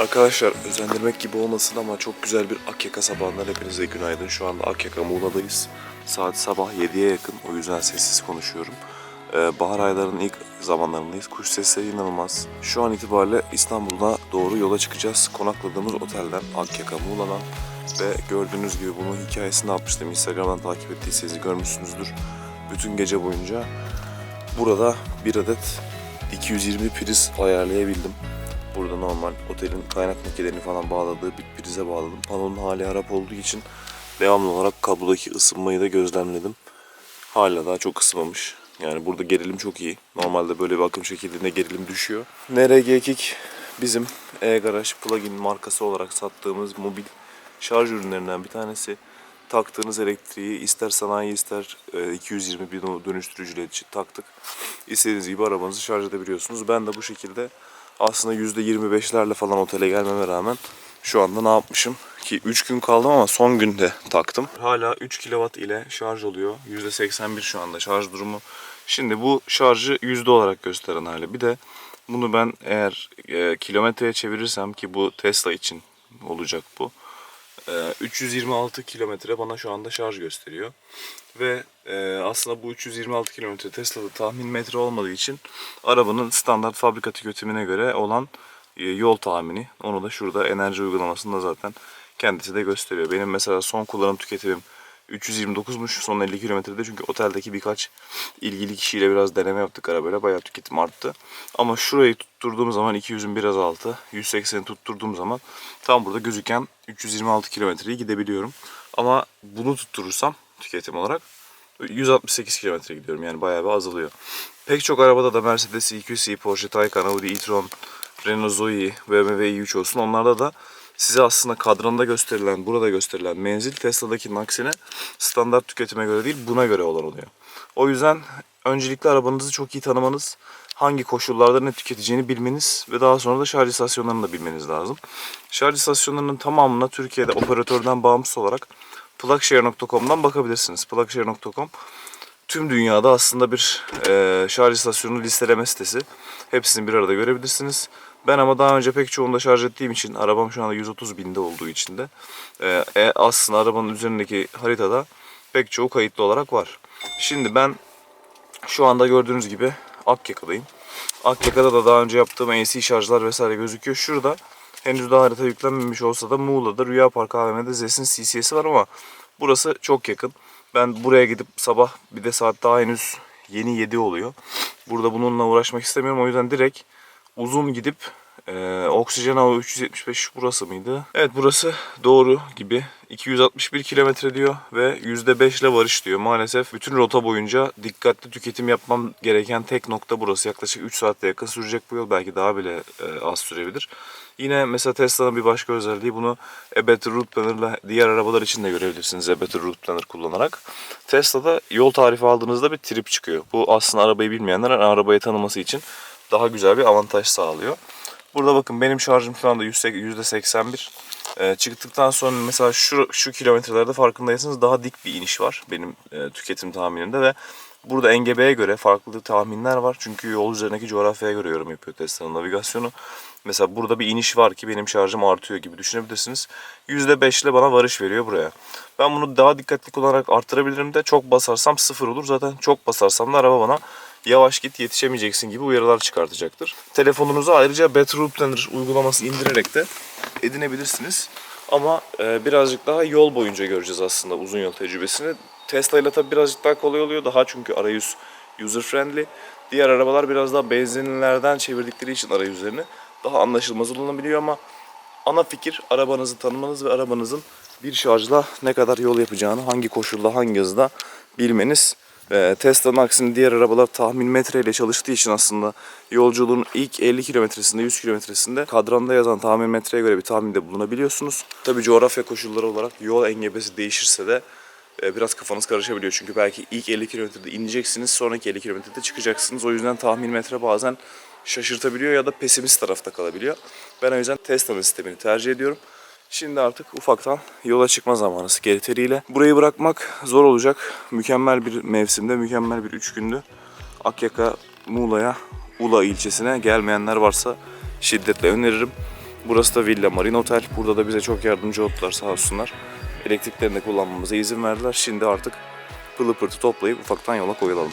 Arkadaşlar özendirmek gibi olmasın ama çok güzel bir Akyaka sabahından hepinize günaydın. Şu anda Akyaka Muğla'dayız. Saat sabah 7'ye yakın o yüzden sessiz konuşuyorum. Ee, bahar aylarının ilk zamanlarındayız. Kuş sesleri inanılmaz. Şu an itibariyle İstanbul'a doğru yola çıkacağız. Konakladığımız otelden Akyaka Muğla'dan. Ve gördüğünüz gibi bunun hikayesini yapmıştım. Instagram'dan takip ettiyseniz görmüşsünüzdür. Bütün gece boyunca burada bir adet 220 priz ayarlayabildim. Burada normal otelin kaynak makinelerini falan bağladığı bir prize bağladım. Panonun hali harap olduğu için devamlı olarak kablodaki ısınmayı da gözlemledim. Hala daha çok ısınmamış. Yani burada gerilim çok iyi. Normalde böyle bir akım şekilde gerilim düşüyor. NRG Kick bizim e-garaj plugin markası olarak sattığımız mobil şarj ürünlerinden bir tanesi. Taktığınız elektriği ister sanayi ister e, 220 bin dönüştürücüyle taktık. İstediğiniz gibi arabanızı şarj edebiliyorsunuz. Ben de bu şekilde aslında %25'lerle falan otele gelmeme rağmen şu anda ne yapmışım? Ki 3 gün kaldım ama son günde taktım. Hala 3 kW ile şarj oluyor. %81 şu anda şarj durumu. Şimdi bu şarjı yüzde olarak gösteren hali. Bir de bunu ben eğer e, kilometreye çevirirsem ki bu Tesla için olacak bu. E, 326 kilometre bana şu anda şarj gösteriyor. Ve e, aslında bu 326 kilometre Tesla'da tahmin metre olmadığı için arabanın standart fabrika tüketimine göre olan e, yol tahmini. Onu da şurada enerji uygulamasında zaten kendisi de gösteriyor. Benim mesela son kullanım tüketimim 329'muş son 50 kilometrede çünkü oteldeki birkaç ilgili kişiyle biraz deneme yaptık arabayla bayağı tüketim arttı. Ama şurayı tutturduğum zaman 200'ün biraz altı 180'i tutturduğum zaman tam burada gözüken 326 kilometreyi gidebiliyorum. Ama bunu tutturursam tüketim olarak 168 kilometre gidiyorum yani bayağı bir azalıyor. Pek çok arabada da Mercedes EQC, Porsche Taycan, Audi e-tron, Renault Zoe, BMW i3 olsun onlarda da size aslında kadranda gösterilen, burada gösterilen menzil Tesla'dakinin aksine standart tüketime göre değil buna göre olan oluyor. O yüzden öncelikle arabanızı çok iyi tanımanız, hangi koşullarda ne tüketeceğini bilmeniz ve daha sonra da şarj istasyonlarını da bilmeniz lazım. Şarj istasyonlarının tamamına Türkiye'de operatörden bağımsız olarak plugshare.com'dan bakabilirsiniz. Plugshare.com tüm dünyada aslında bir e, şarj istasyonu listeleme sitesi. Hepsini bir arada görebilirsiniz. Ben ama daha önce pek çoğunda şarj ettiğim için arabam şu anda 130 binde olduğu için de e, e, aslında arabanın üzerindeki haritada pek çoğu kayıtlı olarak var. Şimdi ben şu anda gördüğünüz gibi Akyaka'dayım. Akyaka'da da daha önce yaptığım AC şarjlar vesaire gözüküyor. Şurada henüz daha harita yüklenmemiş olsa da Muğla'da Rüya Park AVM'de Zes'in CCS'i var ama burası çok yakın. Ben buraya gidip sabah bir de saat daha henüz yeni 7 oluyor. Burada bununla uğraşmak istemiyorum. O yüzden direkt uzun gidip e, oksijen hava 375 burası mıydı? Evet burası doğru gibi. 261 kilometre diyor ve %5 ile varış diyor. Maalesef bütün rota boyunca dikkatli tüketim yapmam gereken tek nokta burası. Yaklaşık 3 saatte yakın sürecek bu yol. Belki daha bile e, az sürebilir. Yine mesela Tesla'nın bir başka özelliği bunu A Better Route Planner'la diğer arabalar için de görebilirsiniz A Better Route Planner kullanarak. Tesla'da yol tarifi aldığınızda bir trip çıkıyor. Bu aslında arabayı bilmeyenler arabayı tanıması için daha güzel bir avantaj sağlıyor. Burada bakın benim şarjım şu anda %81. Ee, çıktıktan sonra mesela şu, şu kilometrelerde farkındaysanız daha dik bir iniş var benim e, tüketim tahminimde ve burada NGB'ye göre farklı tahminler var. Çünkü yol üzerindeki coğrafyaya göre yorum yapıyor Tesla'nın navigasyonu. Mesela burada bir iniş var ki benim şarjım artıyor gibi düşünebilirsiniz. %5 ile bana varış veriyor buraya. Ben bunu daha dikkatli kullanarak arttırabilirim de çok basarsam sıfır olur. Zaten çok basarsam da araba bana yavaş git yetişemeyeceksin gibi uyarılar çıkartacaktır. Telefonunuza ayrıca Better Route Planner uygulaması indirerek de edinebilirsiniz. Ama e, birazcık daha yol boyunca göreceğiz aslında uzun yol tecrübesini. Tesla ile tabii birazcık daha kolay oluyor. Daha çünkü arayüz user friendly. Diğer arabalar biraz daha benzinlerden çevirdikleri için arayüzlerini daha anlaşılmaz olunabiliyor ama ana fikir arabanızı tanımanız ve arabanızın bir şarjla ne kadar yol yapacağını, hangi koşulda, hangi hızda bilmeniz. Ee, Tesla'nın aksine diğer arabalar tahmin metreyle çalıştığı için aslında yolculuğun ilk 50 kilometresinde, 100 kilometresinde kadranda yazan tahmin metreye göre bir tahminde bulunabiliyorsunuz. Tabi coğrafya koşulları olarak yol engebesi değişirse de e, biraz kafanız karışabiliyor. Çünkü belki ilk 50 kilometrede ineceksiniz, sonraki 50 kilometrede çıkacaksınız. O yüzden tahmin metre bazen şaşırtabiliyor ya da pesimist tarafta kalabiliyor. Ben o yüzden Tesla'nın sistemini tercih ediyorum. Şimdi artık ufaktan yola çıkma zamanı skeleteriyle. Burayı bırakmak zor olacak. Mükemmel bir mevsimde, mükemmel bir üç gündü. Akyaka, Muğla'ya, Ula ilçesine gelmeyenler varsa şiddetle öneririm. Burası da Villa Marine Otel. Burada da bize çok yardımcı oldular sağ olsunlar. Elektriklerini de kullanmamıza izin verdiler. Şimdi artık pılı pırtı toplayıp ufaktan yola koyulalım.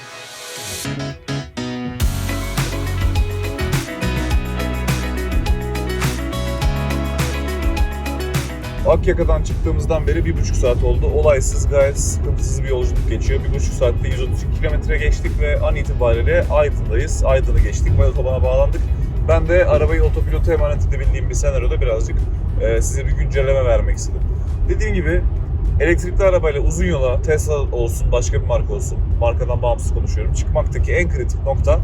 Akyaka'dan çıktığımızdan beri bir buçuk saat oldu. Olaysız, gayet sıkıntısız bir yolculuk geçiyor. Bir buçuk saatte 132 kilometre geçtik ve an itibariyle Aydın'dayız. Aydın'ı geçtik ve otobana bağlandık. Ben de arabayı otopilota emanet edebildiğim bir senaryoda birazcık e, size bir güncelleme vermek istedim. Dediğim gibi elektrikli arabayla uzun yola Tesla olsun, başka bir marka olsun, markadan bağımsız konuşuyorum. Çıkmaktaki en kritik nokta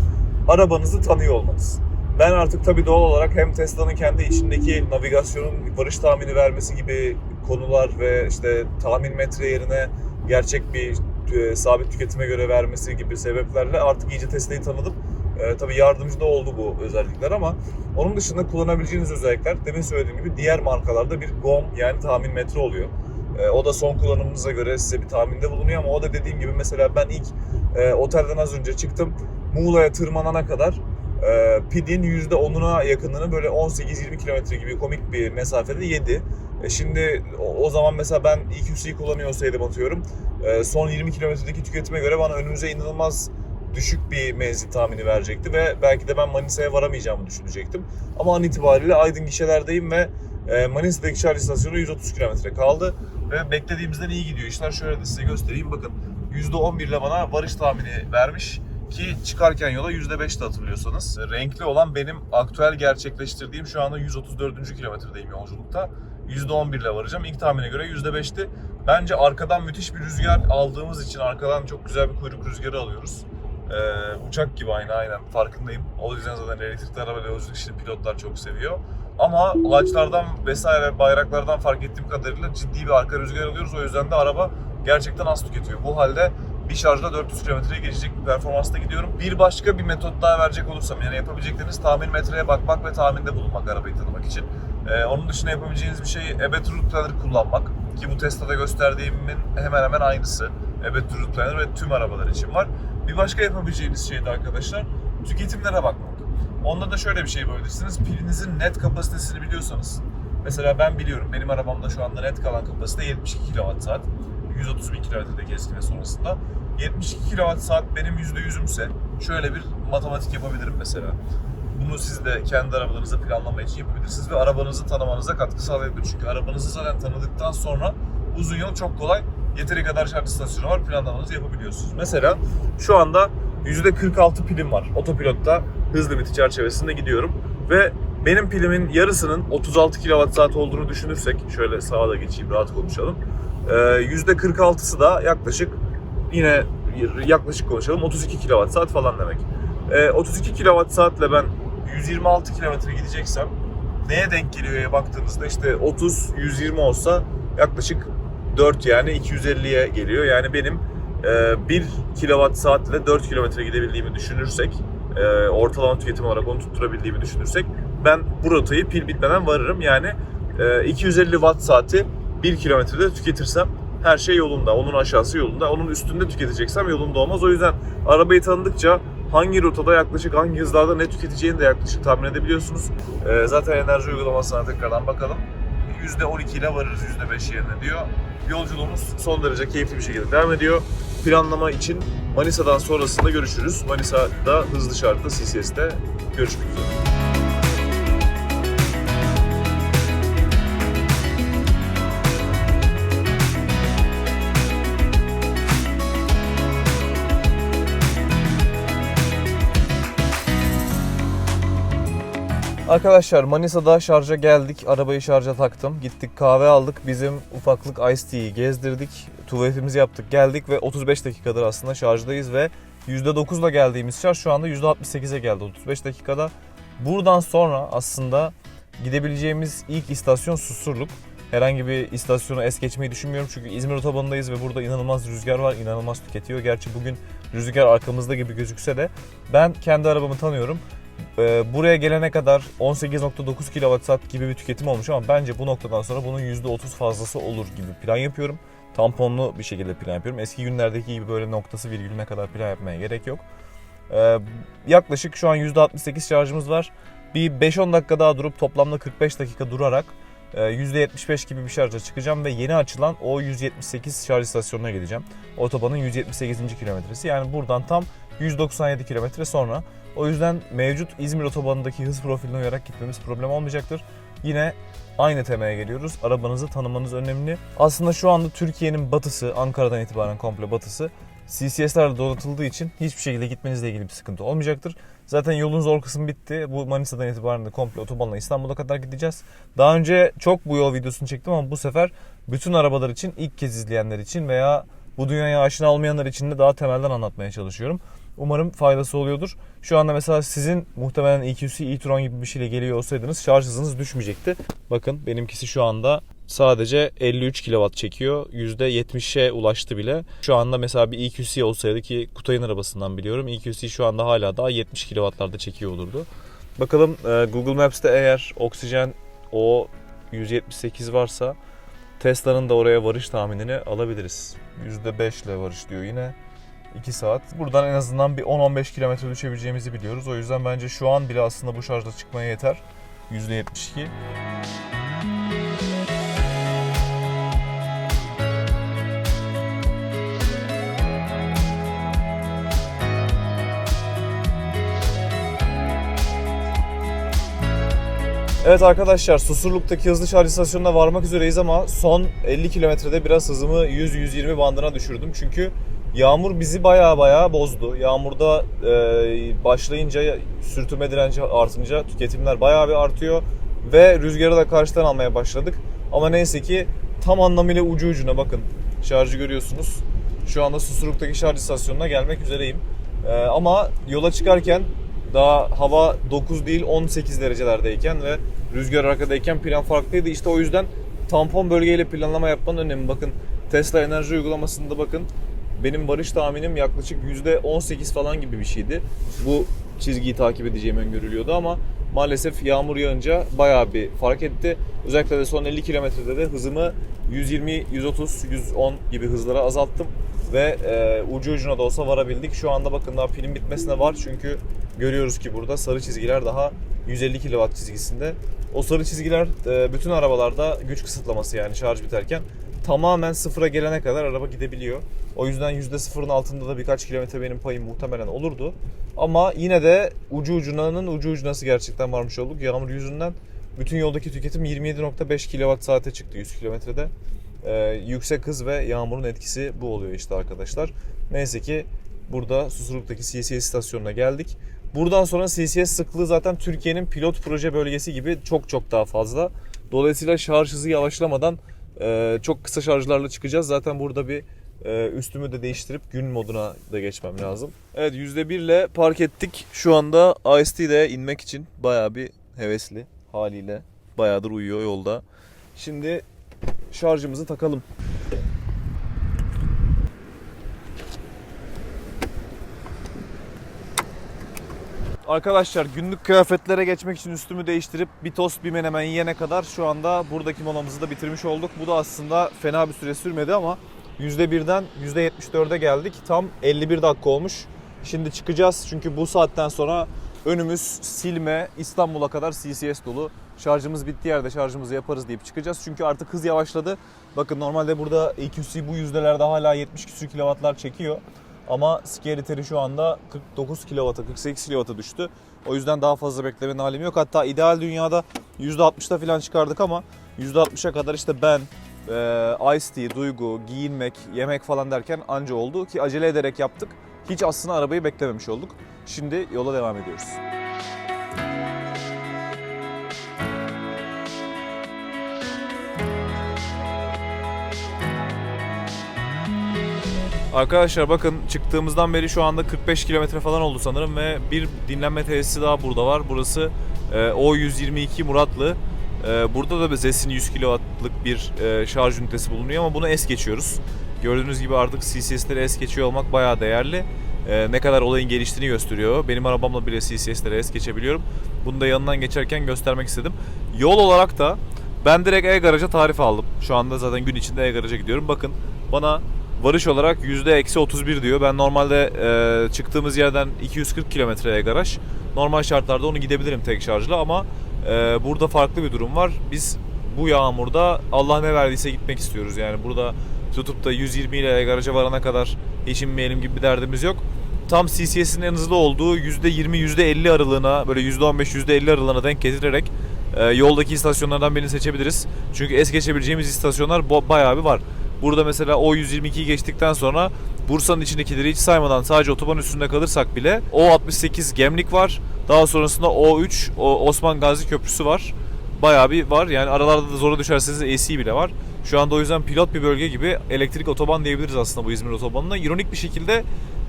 arabanızı tanıyor olmanız. Ben artık tabii doğal olarak hem Tesla'nın kendi içindeki navigasyonun varış tahmini vermesi gibi konular ve işte tahmin metre yerine gerçek bir e, sabit tüketime göre vermesi gibi sebeplerle artık iyice Tesla'yı tanıdım. E, tabii yardımcı da oldu bu özellikler ama onun dışında kullanabileceğiniz özellikler demin söylediğim gibi diğer markalarda bir GOM yani tahmin metre oluyor. E, o da son kullanımınıza göre size bir tahminde bulunuyor ama o da dediğim gibi mesela ben ilk e, otelden az önce çıktım. Muğla'ya tırmanana kadar e, pidin %10'una yakınını böyle 18-20 kilometre gibi komik bir mesafede yedi. E, şimdi o, o zaman mesela ben EQC'yi kullanıyor olsaydım atıyorum. e, son 20 kilometredeki tüketime göre bana önümüze inanılmaz düşük bir menzil tahmini verecekti ve belki de ben Manisa'ya varamayacağımı düşünecektim. Ama an itibariyle Aydın gişelerdeyim ve e, Manisa'daki şarj istasyonu 130 kilometre kaldı ve beklediğimizden iyi gidiyor işler. Şöyle de size göstereyim bakın. %11 ile bana varış tahmini vermiş ki çıkarken yola %5 de hatırlıyorsanız. Renkli olan benim aktüel gerçekleştirdiğim şu anda 134. kilometredeyim yolculukta. %11 ile varacağım. İlk tahmine göre %5'ti. Bence arkadan müthiş bir rüzgar aldığımız için arkadan çok güzel bir kuyruk rüzgarı alıyoruz. Ee, uçak gibi aynı aynen farkındayım. O yüzden zaten elektrikli arabayla yolculuk işini pilotlar çok seviyor. Ama ağaçlardan vesaire bayraklardan fark ettiğim kadarıyla ciddi bir arka rüzgar alıyoruz. O yüzden de araba gerçekten az tüketiyor. Bu halde bir şarjda 400 kilometreye geçecek bir performansta gidiyorum. Bir başka bir metot daha verecek olursam yani yapabilecekleriniz tahmin metreye bakmak ve tahminde bulunmak arabayı tanımak için. Ee, onun dışında yapabileceğiniz bir şey Ebet Route Planner kullanmak. Ki bu Tesla'da gösterdiğimin hemen hemen aynısı. Ebet Route Planner ve tüm arabalar için var. Bir başka yapabileceğiniz şey de arkadaşlar tüketimlere bakmak. Onda da şöyle bir şey yapabilirsiniz. Pilinizin net kapasitesini biliyorsanız. Mesela ben biliyorum benim arabamda şu anda net kalan kapasite 72 kWh. 130 bin kilometrede gezgin ve sonrasında. 72 kWh benim %100'ümse şöyle bir matematik yapabilirim mesela. Bunu siz de kendi arabalarınızı planlama için yapabilirsiniz ve arabanızı tanımanıza katkı sağlayabilir. Çünkü arabanızı zaten tanıdıktan sonra uzun yol çok kolay. Yeteri kadar şarj istasyonu var, planlamanızı yapabiliyorsunuz. Mesela şu anda %46 pilim var. Otopilotta hız limiti çerçevesinde gidiyorum. Ve benim pilimin yarısının 36 kWh olduğunu düşünürsek, şöyle sağa da geçeyim rahat konuşalım. Ee, %46'sı da yaklaşık yine yaklaşık konuşalım 32 kWh falan demek. Ee, 32 kWh ile ben 126 kilometre gideceksem neye denk geliyor baktığınızda işte 30 120 olsa yaklaşık 4 yani 250'ye geliyor. Yani benim e, 1 kWh saat ile 4 kilometre gidebildiğimi düşünürsek e, ortalama tüketim olarak onu tutturabildiğimi düşünürsek ben bu rotayı pil bitmeden varırım. Yani e, 250 watt saati 1 kilometrede tüketirsem her şey yolunda. Onun aşağısı yolunda. Onun üstünde tüketeceksem yolunda olmaz. O yüzden arabayı tanıdıkça hangi rotada yaklaşık hangi hızlarda ne tüketeceğini de yaklaşık tahmin edebiliyorsunuz. Ee, zaten enerji uygulamasına tekrardan bakalım. %12 ile varırız %5 yerine diyor. Yolculuğumuz son derece keyifli bir şekilde devam ediyor. Planlama için Manisa'dan sonrasında görüşürüz. Manisa'da hızlı şartta CCS'te görüşmek üzere. Arkadaşlar Manisa'da şarja geldik. Arabayı şarja taktım. Gittik kahve aldık. Bizim ufaklık Ice Tea'yi gezdirdik. Tuvaletimizi yaptık. Geldik ve 35 dakikadır aslında şarjdayız ve %9'la geldiğimiz şarj şu anda %68'e geldi 35 dakikada. Buradan sonra aslında gidebileceğimiz ilk istasyon Susurluk. Herhangi bir istasyonu es geçmeyi düşünmüyorum çünkü İzmir otobanındayız ve burada inanılmaz rüzgar var, inanılmaz tüketiyor. Gerçi bugün rüzgar arkamızda gibi gözükse de ben kendi arabamı tanıyorum. Ee, buraya gelene kadar 18.9 kWh gibi bir tüketim olmuş ama bence bu noktadan sonra bunun %30 fazlası olur gibi plan yapıyorum. Tamponlu bir şekilde plan yapıyorum. Eski günlerdeki gibi böyle noktası virgülüne kadar plan yapmaya gerek yok. Ee, yaklaşık şu an %68 şarjımız var. Bir 5-10 dakika daha durup toplamda 45 dakika durarak %75 gibi bir şarja çıkacağım ve yeni açılan o 178 şarj istasyonuna gideceğim. Otobanın 178. kilometresi. Yani buradan tam 197 kilometre sonra. O yüzden mevcut İzmir otobanındaki hız profiline uyarak gitmemiz problem olmayacaktır. Yine aynı temaya geliyoruz. Arabanızı tanımanız önemli. Aslında şu anda Türkiye'nin batısı, Ankara'dan itibaren komple batısı CCS'lerle donatıldığı için hiçbir şekilde gitmenizle ilgili bir sıkıntı olmayacaktır. Zaten yolun zor kısmı bitti. Bu Manisa'dan itibaren de komple otobanla İstanbul'a kadar gideceğiz. Daha önce çok bu yol videosunu çektim ama bu sefer bütün arabalar için ilk kez izleyenler için veya bu dünyaya aşina olmayanlar için de daha temelden anlatmaya çalışıyorum. Umarım faydası oluyordur. Şu anda mesela sizin muhtemelen EQC e-tron gibi bir şeyle geliyor olsaydınız şarj hızınız düşmeyecekti. Bakın benimkisi şu anda sadece 53 kW çekiyor. %70'e ulaştı bile. Şu anda mesela bir EQC olsaydı ki Kutay'ın arabasından biliyorum. EQC şu anda hala daha 70 kW'larda çekiyor olurdu. Bakalım e, Google Maps'te eğer oksijen o 178 varsa Tesla'nın da oraya varış tahminini alabiliriz. %5 ile varış diyor yine. 2 saat. Buradan en azından bir 10-15 kilometre düşebileceğimizi biliyoruz. O yüzden bence şu an bile aslında bu şarjla çıkmaya yeter. %72. Evet arkadaşlar Susurluk'taki hızlı şarj istasyonuna varmak üzereyiz ama son 50 kilometrede biraz hızımı 100-120 bandına düşürdüm. Çünkü yağmur bizi baya baya bozdu. Yağmurda e, başlayınca sürtünme direnci artınca tüketimler baya bir artıyor. Ve rüzgarı da karşıdan almaya başladık. Ama neyse ki tam anlamıyla ucu ucuna bakın. Şarjı görüyorsunuz. Şu anda Susurluk'taki şarj istasyonuna gelmek üzereyim. E, ama yola çıkarken daha hava 9 değil 18 derecelerdeyken ve rüzgar arkadayken plan farklıydı. İşte o yüzden tampon bölgeyle planlama yapmanın önemi. Bakın Tesla enerji uygulamasında bakın benim varış tahminim yaklaşık %18 falan gibi bir şeydi. Bu çizgiyi takip edeceğim öngörülüyordu ama maalesef yağmur yağınca bayağı bir fark etti. Özellikle de son 50 kilometrede de hızımı 120, 130, 110 gibi hızlara azalttım ve e, ucu ucuna da olsa varabildik. Şu anda bakın daha pilin bitmesine var çünkü görüyoruz ki burada sarı çizgiler daha 150 kW çizgisinde. O sarı çizgiler e, bütün arabalarda güç kısıtlaması yani şarj biterken tamamen sıfıra gelene kadar araba gidebiliyor. O yüzden %0'ın altında da birkaç kilometre benim payım muhtemelen olurdu. Ama yine de ucu ucunanın ucu ucunası gerçekten varmış olduk. Yağmur yüzünden bütün yoldaki tüketim 27.5 kWh çıktı 100 kilometrede. Ee, yüksek hız ve yağmurun etkisi bu oluyor işte arkadaşlar. Neyse ki burada Susurluk'taki CCS istasyonuna geldik. Buradan sonra CCS sıklığı zaten Türkiye'nin pilot proje bölgesi gibi çok çok daha fazla. Dolayısıyla şarj hızı yavaşlamadan e, çok kısa şarjlarla çıkacağız. Zaten burada bir e, üstümü de değiştirip gün moduna da geçmem lazım. Evet %1 ile park ettik. Şu anda IST'de inmek için bayağı bir hevesli haliyle. Bayağıdır uyuyor yolda. Şimdi şarjımızı takalım. Arkadaşlar günlük kıyafetlere geçmek için üstümü değiştirip bir tost bir menemen yiyene kadar şu anda buradaki molamızı da bitirmiş olduk. Bu da aslında fena bir süre sürmedi ama %1'den %74'e geldik. Tam 51 dakika olmuş. Şimdi çıkacağız çünkü bu saatten sonra önümüz Silme, İstanbul'a kadar CCS dolu. Şarjımız bittiği yerde şarjımızı yaparız deyip çıkacağız. Çünkü artık hız yavaşladı. Bakın normalde burada EQC bu yüzdelerde hala 70 küsür kilowattlar çekiyor. Ama Scary Terry şu anda 49 kW'a 48 kW'a düştü. O yüzden daha fazla beklemenin halim yok. Hatta ideal dünyada %60'da falan çıkardık ama %60'a kadar işte ben, e, Ice Tea, Duygu, giyinmek, yemek falan derken anca oldu ki acele ederek yaptık. Hiç aslında arabayı beklememiş olduk. Şimdi yola devam ediyoruz. Arkadaşlar bakın çıktığımızdan beri şu anda 45 kilometre falan oldu sanırım ve bir dinlenme tesisi daha burada var. Burası e, O122 Muratlı. E, burada da bir Zesin 100 kW'lık bir e, şarj ünitesi bulunuyor ama bunu es geçiyoruz. Gördüğünüz gibi artık CCS'leri es geçiyor olmak bayağı değerli. E, ne kadar olayın geliştiğini gösteriyor. Benim arabamla bile CCS'leri es geçebiliyorum. Bunu da yanından geçerken göstermek istedim. Yol olarak da ben direkt e-garaja tarif aldım. Şu anda zaten gün içinde e-garaja gidiyorum. Bakın bana varış olarak %-31 diyor. Ben normalde e, çıktığımız yerden 240 kilometre e-garaj. normal şartlarda onu gidebilirim tek şarjla ama e, burada farklı bir durum var. Biz bu yağmurda Allah ne verdiyse gitmek istiyoruz. Yani burada tutup da 120 ile garaja varana kadar hiç inmeyelim gibi bir derdimiz yok. Tam CCS'in en hızlı olduğu %20 %50 aralığına böyle %15 %50 aralığına denk getirerek e, yoldaki istasyonlardan birini seçebiliriz. Çünkü es geçebileceğimiz istasyonlar bayağı bir var. Burada mesela o 122'yi geçtikten sonra Bursa'nın içindekileri hiç saymadan sadece otoban üstünde kalırsak bile O68 Gemlik var. Daha sonrasında O3 o Osman Gazi Köprüsü var. Bayağı bir var. Yani aralarda da zora düşerseniz AC bile var. Şu anda o yüzden pilot bir bölge gibi elektrik otoban diyebiliriz aslında bu İzmir otobanına. İronik bir şekilde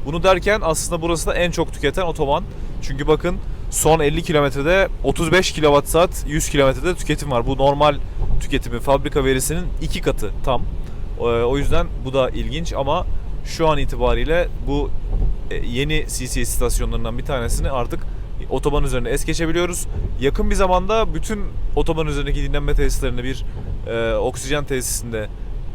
bunu derken aslında burası da en çok tüketen otoban. Çünkü bakın son 50 kilometrede 35 kWh saat 100 kilometrede tüketim var. Bu normal tüketimi fabrika verisinin iki katı tam. Ee, O yüzden bu da ilginç ama şu an itibariyle bu e, yeni CCS istasyonlarından bir tanesini artık otoban üzerine es geçebiliyoruz. Yakın bir zamanda bütün otoban üzerindeki dinlenme tesislerinde bir e, oksijen tesisinde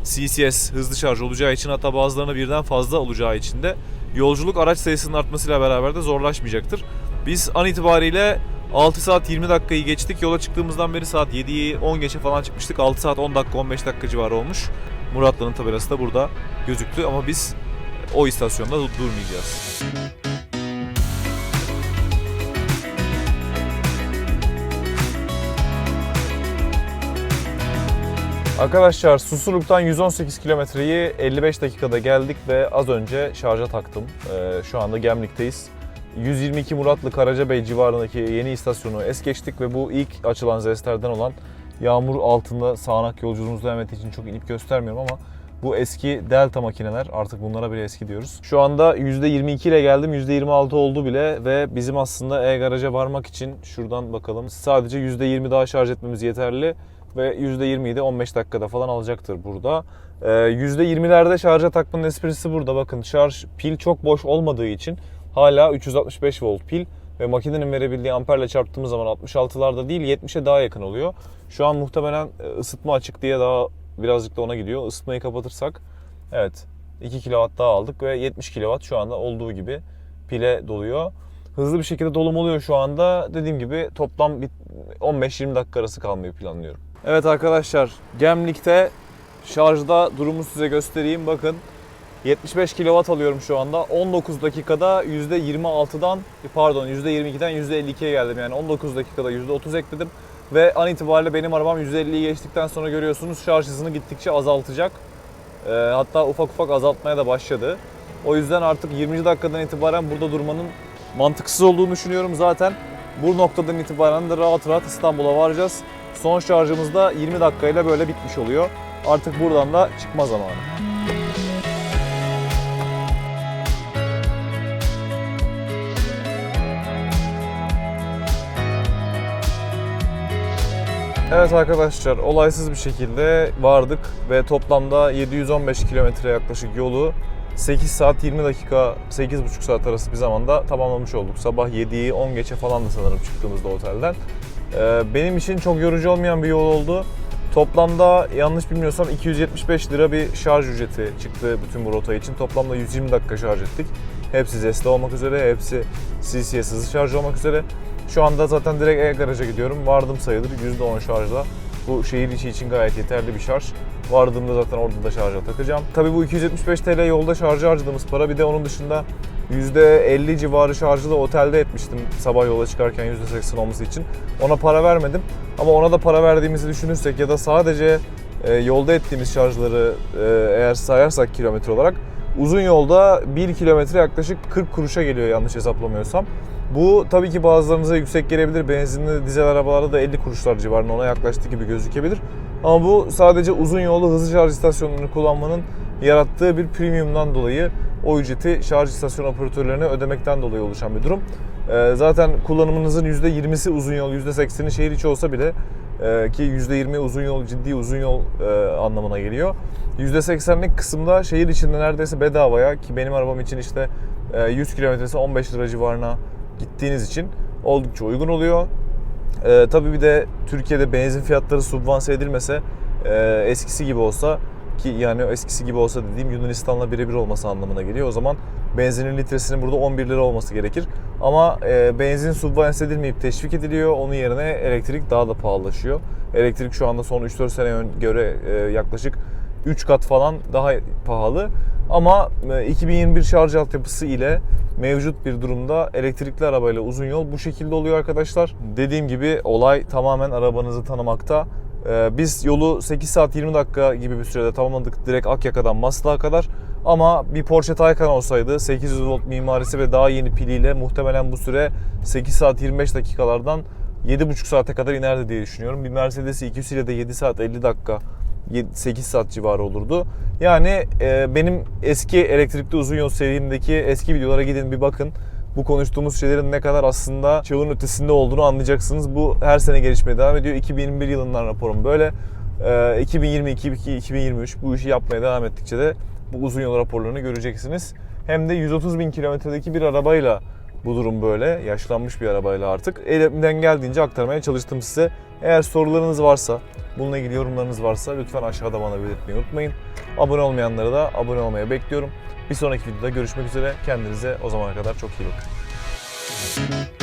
CCS hızlı şarj olacağı için hatta bazılarına birden fazla olacağı için de yolculuk araç sayısının artmasıyla beraber de zorlaşmayacaktır. Biz an itibariyle 6 saat 20 dakikayı geçtik. Yola çıktığımızdan beri saat 7'yi 10 geçe falan çıkmıştık. 6 saat 10 dakika 15 dakika civarı olmuş. Muratlı'nın tabelası da burada gözüktü ama biz o istasyonda dur- durmayacağız. Arkadaşlar Susurluk'tan 118 kilometreyi 55 dakikada geldik ve az önce şarja taktım. Ee, şu anda Gemlik'teyiz. 122 Muratlı Karacabey civarındaki yeni istasyonu es geçtik ve bu ilk açılan zestlerden olan yağmur altında sağanak yolculuğumuz devam ettiği için çok inip göstermiyorum ama bu eski Delta makineler artık bunlara bile eski diyoruz. Şu anda %22 ile geldim %26 oldu bile ve bizim aslında e-garaja varmak için şuradan bakalım sadece %20 daha şarj etmemiz yeterli ve %20'yi de 15 dakikada falan alacaktır burada. Ee, %20'lerde şarja takmanın esprisi burada. Bakın şarj pil çok boş olmadığı için hala 365 volt pil ve makinenin verebildiği amperle çarptığımız zaman 66'larda değil 70'e daha yakın oluyor. Şu an muhtemelen e, ısıtma açık diye daha birazcık da ona gidiyor. Isıtmayı kapatırsak evet 2 kW daha aldık ve 70 kW şu anda olduğu gibi pile doluyor. Hızlı bir şekilde dolum oluyor şu anda. Dediğim gibi toplam bir 15-20 dakika arası kalmayı planlıyorum. Evet arkadaşlar Gemlik'te şarjda durumu size göstereyim. Bakın 75 kW alıyorum şu anda. 19 dakikada %26'dan pardon %22'den %52'ye geldim. Yani 19 dakikada %30 ekledim. Ve an itibariyle benim arabam %50'yi geçtikten sonra görüyorsunuz şarj hızını gittikçe azaltacak. Ee, hatta ufak ufak azaltmaya da başladı. O yüzden artık 20. dakikadan itibaren burada durmanın mantıksız olduğunu düşünüyorum. Zaten bu noktadan itibaren de rahat rahat İstanbul'a varacağız. Son şarjımız da 20 dakikayla böyle bitmiş oluyor. Artık buradan da çıkma zamanı. Evet arkadaşlar olaysız bir şekilde vardık ve toplamda 715 kilometre yaklaşık yolu 8 saat 20 dakika 8,5 saat arası bir zamanda tamamlamış olduk. Sabah 7'yi 10 geçe falan da sanırım çıktığımızda otelden. Ee, benim için çok yorucu olmayan bir yol oldu. Toplamda yanlış bilmiyorsam 275 lira bir şarj ücreti çıktı bütün bu rota için. Toplamda 120 dakika şarj ettik. Hepsi ZES'te olmak üzere, hepsi CCS hızlı şarj olmak üzere. Şu anda zaten direkt e-garaja gidiyorum. Vardım sayılır %10 şarjla. Bu şehir içi için gayet yeterli bir şarj. Vardığımda zaten orada da şarja takacağım. Tabii bu 275 TL yolda şarja harcadığımız para. Bir de onun dışında %50 civarı şarjı da otelde etmiştim sabah yola çıkarken %80 olması için. Ona para vermedim. Ama ona da para verdiğimizi düşünürsek ya da sadece e, yolda ettiğimiz şarjları e, eğer sayarsak kilometre olarak uzun yolda 1 kilometre yaklaşık 40 kuruşa geliyor yanlış hesaplamıyorsam. Bu tabii ki bazılarınıza yüksek gelebilir. Benzinli dizel arabalarda da 50 kuruşlar civarında ona yaklaştı gibi gözükebilir. Ama bu sadece uzun yollu hızlı şarj istasyonlarını kullanmanın yarattığı bir premiumdan dolayı o ücreti şarj istasyon operatörlerine ödemekten dolayı oluşan bir durum. Ee, zaten kullanımınızın %20'si uzun yol, %80'i şehir içi olsa bile e, ki %20 uzun yol ciddi uzun yol e, anlamına geliyor. %80'lik kısımda şehir içinde neredeyse bedavaya ki benim arabam için işte e, 100 kilometresi 15 lira civarına gittiğiniz için oldukça uygun oluyor. Ee, tabii bir de Türkiye'de benzin fiyatları subvanse edilmese e, eskisi gibi olsa ki yani eskisi gibi olsa dediğim Yunanistan'la birebir olması anlamına geliyor. O zaman benzinin litresinin burada 11 lira olması gerekir. Ama e, benzin subvanse edilmeyip teşvik ediliyor. Onun yerine elektrik daha da pahalılaşıyor. Elektrik şu anda son 3-4 sene göre e, yaklaşık 3 kat falan daha pahalı. Ama e, 2021 şarj altyapısı ile mevcut bir durumda elektrikli arabayla uzun yol bu şekilde oluyor arkadaşlar. Dediğim gibi olay tamamen arabanızı tanımakta. Ee, Biz yolu 8 saat 20 dakika gibi bir sürede tamamladık direkt Akyaka'dan Maslak'a kadar. Ama bir Porsche Taycan olsaydı 800 volt mimarisi ve daha yeni piliyle muhtemelen bu süre 8 saat 25 dakikalardan 7,5 saate kadar inerdi diye düşünüyorum. Bir Mercedes 200 ile de 7 saat 50 dakika 8 saat civarı olurdu. Yani e, benim eski elektrikli uzun yol serimdeki eski videolara gidin bir bakın. Bu konuştuğumuz şeylerin ne kadar aslında çağın ötesinde olduğunu anlayacaksınız. Bu her sene gelişmeye devam ediyor. 2021 yılından raporum böyle. E, 2022, 2023 bu işi yapmaya devam ettikçe de bu uzun yol raporlarını göreceksiniz. Hem de 130 bin kilometredeki bir arabayla bu durum böyle. Yaşlanmış bir arabayla artık. Elimden geldiğince aktarmaya çalıştım size. Eğer sorularınız varsa, bununla ilgili yorumlarınız varsa lütfen aşağıda bana belirtmeyi unutmayın. Abone olmayanları da abone olmaya bekliyorum. Bir sonraki videoda görüşmek üzere. Kendinize o zamana kadar çok iyi bakın.